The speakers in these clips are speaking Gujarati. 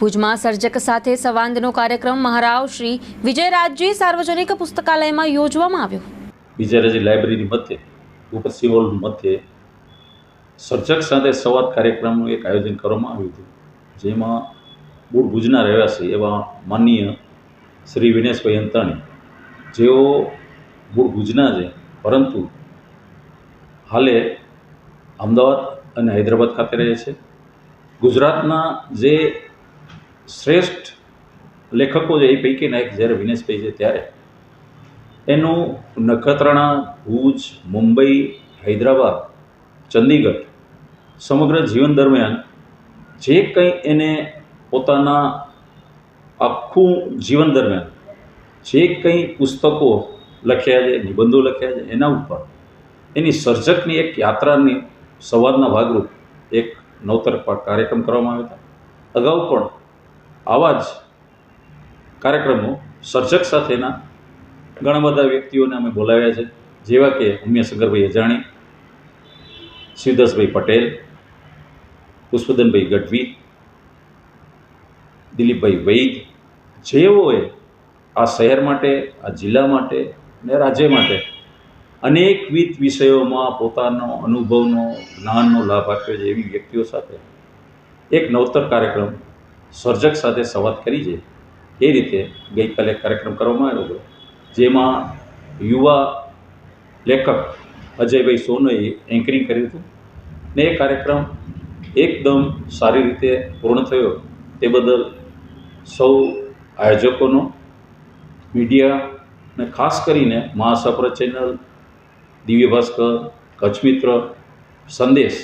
ભુજમાં સર્જક સાથે સંવાદનો કાર્યક્રમ મહારાવ શ્રી વિજયરાજજી સાર્વજનિક પુસ્તકાલયમાં યોજવામાં આવ્યો. વિજયરાજી લાઇબ્રેરી મધ્યે ઉપરસી હોલ મધ્યે સર્જક સાથે સંવાદ કાર્યક્રમનું એક આયોજન કરવામાં આવ્યું હતું. જેમાં મૂળ ભુજના રહેવાસી એવા માનનીય શ્રી વિનેશભાઈ અંતાણી, જેઓ મૂળ ભુજના છે, પરંતુ હાલે અમદાવાદ અને હૈદરાબાદ ખાતે રહે છે. ગુજરાતના જે શ્રેષ્ઠ લેખકો છે એ પૈકીના એક જ્યારે વિનેશભાઈ છે ત્યારે, એનું નખત્રાણા, ભુજ, મુંબઈ, હૈદરાબાદ, ચંદીગઢ સમગ્ર જીવન દરમિયાન જે કંઈ એને પોતાના આખું જીવન દરમિયાન જે કંઈ પુસ્તકો લખ્યા છે, નિબંધો લખ્યા છે, એના ઉપર એની સર્જકની એક યાત્રાની સંવાદના ભાગરૂપ એક નવતર કાર્યક્રમ કરવામાં આવ્યા હતા. અગાઉ પણ આવા જ કાર્યક્રમો સર્જક સાથેના ઘણા બધા વ્યક્તિઓને અમે બોલાવ્યા છે, જેવા કે ઉમિયા શંકરભાઈ અજાણી શિવદાસભાઈ પટેલ, પુષ્પદનભાઈ ગઢવી, દિલીપભાઈ વૈદ, જેઓએ આ શહેર માટે, આ જિલ્લા માટે ને રાજ્ય માટે અનેકવિધ વિષયોમાં પોતાનો અનુભવનો, જ્ઞાનનો લાભ આપ્યો છે એવી વ્યક્તિઓ સાથે એક નવતર કાર્યક્રમ સર્જક સાથે સંવાદ કરી છે એ રીતે ગઈકાલે કાર્યક્રમ કરવામાં આવ્યો હતો, જેમાં યુવા લેખક અજયભાઈ સોનોએ એન્કરિંગ કર્યું હતું ને એ કાર્યક્રમ એકદમ સારી રીતે પૂર્ણ થયો. તે બદલ સૌ આયોજકોનો મીડિયા ને ખાસ કરીને મહાસફર ચેનલ દિવ્ય ભાસ્કર, કચ્છ મિત્ર, સંદેશ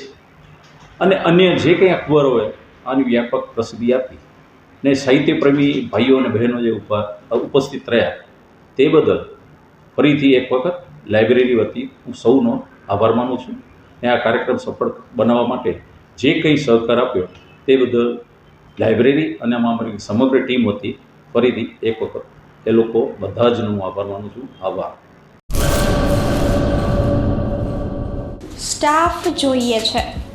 અને અન્ય જે કંઈ અખબારોએ આની વ્યાપક પ્રસિદ્ધિ આપી. ને સાહિત્યપ્રેમી ભાઈઓ અને બહેનો જે ઉપા ઉપસ્થિત રહ્યા, તે બદલ ફરીથી એક વખત લાઇબ્રેરી વતી હું સૌનો આભાર માનું છું. ને આ કાર્યક્રમ સફળ બનાવવા માટે જે કંઈ સહકાર આપ્યો, તે બદલ લાઇબ્રેરી અને અમારી સમગ્ર ટીમ હતી ફરીથી એક વખત એ લોકો બધા જ હું આભાર માનું છું. આભાર. સ્ટાફ જોઈએ છે.